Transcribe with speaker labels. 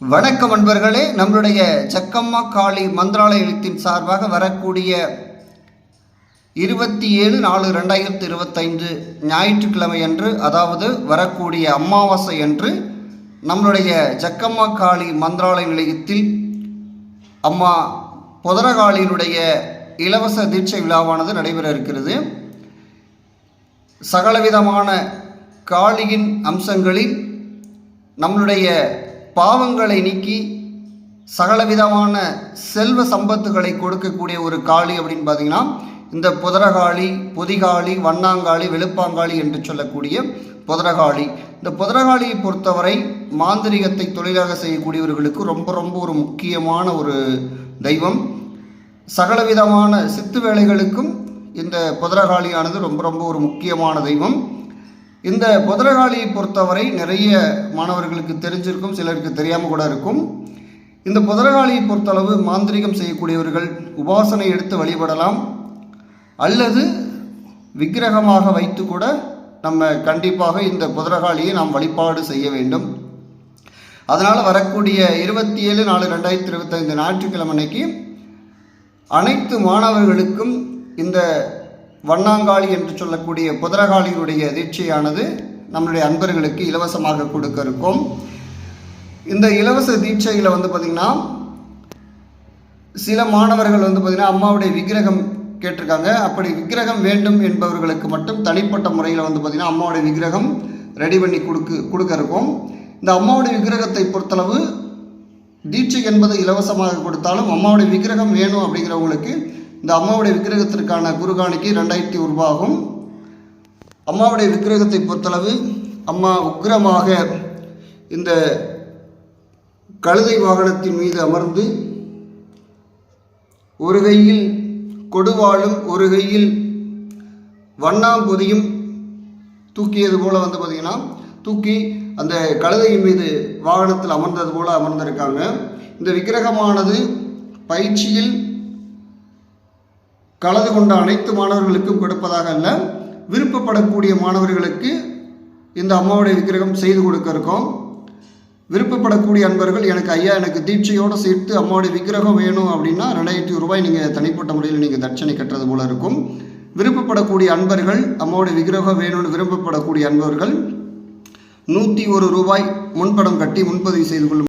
Speaker 1: வணக்கம் அன்பர்களே நம்மளுடைய சக்கம்மா காளி மந்திராலயத்தின் சார்பாக வரக்கூடிய இருபத்தி ஏழு நாலு ரெண்டாயிரத்தி இருபத்தைந்து ஞாயிற்றுக்கிழமை அன்று அதாவது வரக்கூடிய அமாவாசை அன்று நம்மளுடைய ஜக்கம்மா காளி மந்திராலய நிலையத்தில் அம்மா புதரகாளியினுடைய இலவச தீட்சை விழாவானது நடைபெற இருக்கிறது. சகலவிதமான காளியின் அம்சங்களில் நம்மளுடைய பாவங்களை நீக்கி சகலவிதமான செல்வ சம்பத்துகளை கொடுக்கக்கூடிய ஒரு காளி அப்படின்னு பார்த்தீங்கன்னா இந்த புதரகாளி பொதிகாளி வண்ணாங்காளி வெளுப்பாங்காளி என்று சொல்லக்கூடிய புதரகாளி. இந்த புதரகாளியை பொறுத்தவரை மாந்திரிகத்தை தொழிலாக செய்யக்கூடியவர்களுக்கு ரொம்ப ரொம்ப ஒரு முக்கியமான ஒரு தெய்வம். சகலவிதமான சித்து வேலைகளுக்கும் இந்த புதரகாளியானது ரொம்ப ரொம்ப ஒரு முக்கியமான தெய்வம். இந்த புதரகாளியை பொறுத்தவரை நிறைய மாணவர்களுக்கு தெரிஞ்சிருக்கும் சிலருக்கு தெரியாமல் கூட இருக்கும். இந்த புதரகாளியை பொறுத்தளவு மாந்திரிகம் செய்யக்கூடியவர்கள் உபாசனை எடுத்து வழிபடலாம். அல்லது விக்கிரகமாக வைத்து கூட நம்ம கண்டிப்பாக இந்த புதரகாளியை நாம் வழிபாடு செய்ய வேண்டும். அதனால் வரக்கூடிய இருபத்தி ஏழு நாலு ரெண்டாயிரத்தி இருபத்தைந்து ஞாயிற்றுக்கிழமை அன்னைக்கு அனைத்து மாணவர்களுக்கும் இந்த வண்ணாங்காளி என்று சொல்லக்கூடிய புதரகாளியினுடைய தீட்சையானது நம்மளுடைய அன்பர்களுக்கு இலவசமாக கொடுக்க இருக்கும். இந்த இலவச தீட்சையில் வந்து பார்த்திங்கன்னா சில மாணவர்கள் வந்து பார்த்திங்கன்னா அம்மாவுடைய விக்கிரகம் கேட்டிருக்காங்க. அப்படி விக்கிரகம் வேண்டும் என்பவர்களுக்கு மட்டும் தனிப்பட்ட முறையில் வந்து பார்த்திங்கன்னா அம்மாவுடைய விக்கிரகம் ரெடி பண்ணி கொடுக்கு கொடுக்க இருக்கும். இந்த அம்மாவுடைய விக்கிரகத்தை பொறுத்தளவு தீட்சை என்பது இலவசமாக கொடுத்தாலும் அம்மாவுடைய விக்கிரகம் வேணும் அப்படிங்கிறவங்களுக்கு இந்த அம்மாவுடைய விக்கிரகத்திற்கான குருகாணிக்கு ரெண்டாயிரத்தி ரூபாகும் அம்மாவுடைய விக்கிரகத்தை பொறுத்தளவு அம்மா உக்கிரமாக இந்த கழுதை வாகனத்தின் மீது அமர்ந்து ஒரு கையில் கொடுவாளும் ஒரு கையில் வண்ணாம்பொதியும் தூக்கியது போல் வந்து பார்த்திங்கன்னா தூக்கி அந்த கழுதையின் மீது வாகனத்தில் அமர்ந்தது போல் அமர்ந்திருக்காங்க. இந்த விக்கிரகமானது பயிற்சியில் கலந்து கொண்ட அனைத்து மாணவர்களுக்கும் கொடுப்பதாக அல்ல. விருப்பப்படக்கூடிய மாணவர்களுக்கு இந்த அம்மாவுடைய விக்கிரகம் செய்து கொடுக்க இருக்கோம். விருப்பப்படக்கூடிய அன்பர்கள் எனக்கு ஐயா எனக்கு தீட்சையோடு சேர்த்து அம்மாவுடைய விக்கிரகம் வேணும் அப்படின்னா ரெண்டாயிரத்தி ரூபாய் நீங்கள் தனிப்பட்ட முறையில் நீங்கள் தட்சணை கட்டுறது போல இருக்கும். விருப்பப்படக்கூடிய அன்பர்கள் அம்மாவுடைய விக்கிரகம் வேணும்னு விருப்பப்படக்கூடிய அன்பர்கள் நூற்றி ஒரு ரூபாய் முன்படம் கட்டி முன்பதிவு செய்து கொள்ளும்